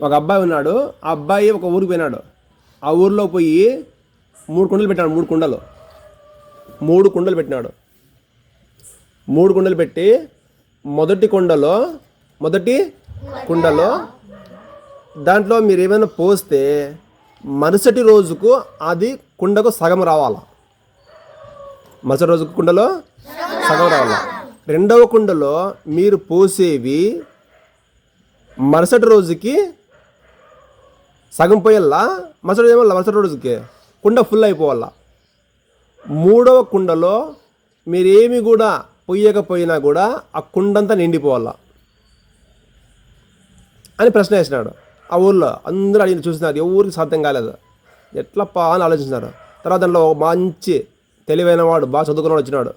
ఒక అబ్బాయి ఉన్నాడు ఆ అబ్బాయి ఒక ఊరికి పోయినాడు. ఆ ఊర్లో పోయి మూడు కుండలు పెట్టాడు మూడు కుండలు. మూడు కుండలు పెట్టినాడు. మూడు కుండలు పెట్టి మొదటి కుండలో మొదటి కుండలో దాంట్లో మీరు ఏమైనా పోస్తే మరుసటి రోజుకు అది కుండకు సగం రావాలా? మరుసటి రోజుకు కుండలో సగం రావాలా? రెండవ కుండలో మీరు పోసేవి మరుసటి రోజుకి సగం పోయల్లా మరుసటి ఏమో మరుసటి రోజుకి. కుండ ఫుల్ అయిపోవాలా. మూడవ కుండలో మీరేమి కూడా పొయ్యకపోయినా కూడా ఆ కుండంతా నిండిపోవాలా. అని ప్రశ్న వేసినాడు. ఆ ఊర్లో అందరూ అడిగి చూసినారు. ఎవరికి సాధ్యం కాలేదు. ఎట్లప్పా అని ఆలోచించినారు. తర్వాత దాంట్లో ఒక మంచి తెలివైన వాడు బాగా చదువుకున్నాడు వచ్చినాడు.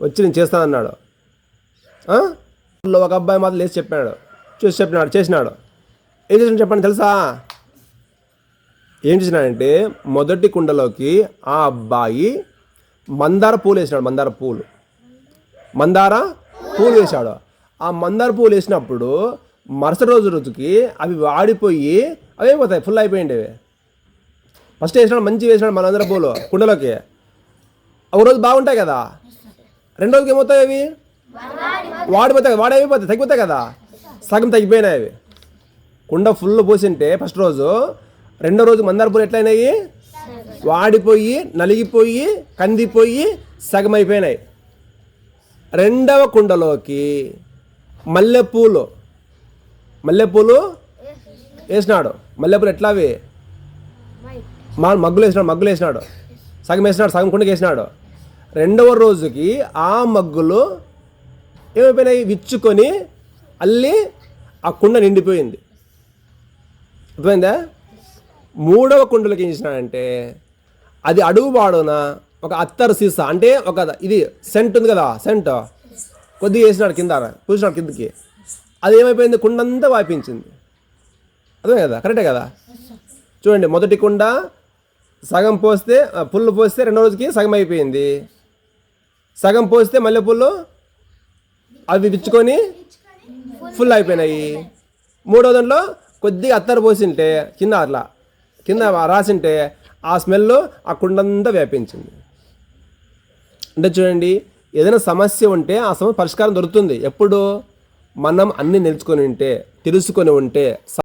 వచ్చి నేను చేస్తానన్నాడు. ఊళ్ళో ఒక అబ్బాయి మాత్రం లేచి చెప్పాడు చూసి చెప్పినాడు చేసినాడు. ఏం చేసినాడు చెప్పండి తెలుసా? ఏం చేసినాడంటే మొదటి కుండలోకి ఆ అబ్బాయి మందార పూలు వేసినాడు మందార పూలు. మందార పూలు వేశాడు. ఆ మందార పూలు వేసినప్పుడు మరుసటి రోజు రోజుకి అవి వాడిపోయి అవి పోతాయి ఫుల్ అయిపోయింది ఫస్ట్ వేసినాడు మంచి వేసినాడు మనందర పూలు కుండలోకి. ఒక రోజు బాగుంటాయి కదా? రెండు రోజుకి ఏమవుతాయి అవి? వాడిపోతాయి వాడైపోతాయి తగ్గిపోతాయి కదా? సగం తగ్గిపోయినాయి అవి. కుండ ఫుల్ పోసింటే ఫస్ట్ రోజు రెండో రోజు మందార పూలు ఎట్లయినాయి? వాడిపోయి నలిగిపోయి కందిపోయి సగం అయిపోయినాయి రెండవ కుండలోకి మల్లెపూలు. మల్లెపూలు వేసినాడు. మల్లెపూలు ఎట్లా అవి మా మగ్గులు వేసినాడు మగ్గులు వేసినాడు. సగం వేసినాడు సగం కుండకి వేసినాడు. రెండవ రోజుకి ఆ మగ్గులు ఏమైపోయినాయి? విచ్చుకొని అల్లి ఆ కుండ నిండిపోయింది. అర్థమైందా? మూడవ కుండలకి ఏం చేసినాడంటే అది అడుగు బాడున ఒక అత్తరు సీసా అంటే ఒక ఇది సెంట్ ఉంది కదా సెంట్. కొద్దిగా వేసినాడు కింద పూసినాడు కిందకి. అది ఏమైపోయింది? కుండంతా వాపించింది. అదే కదా? కరెక్టే కదా? చూడండి మొదటి కుండ సగం పోస్తే పుల్లు పోస్తే రెండో రోజుకి సగం అయిపోయింది. సగం పోస్తే మల్లె పుల్లు అవి విచ్చుకొని ఫుల్ అయిపోయినాయి. మూడో దాంట్లో కొద్దిగా అత్తరు పోసింటే కింద అట్లా కింద రాసింటే ఆ స్మెల్ ఆ కుండంతా వ్యాపించింది. అంటే చూడండి ఏదైనా సమస్య ఉంటే ఆ సమస్య పరిష్కారం దొరుకుతుంది. ఎప్పుడు మనం అన్ని నేర్చుకొని ఉంటే తెలుసుకొని ఉంటే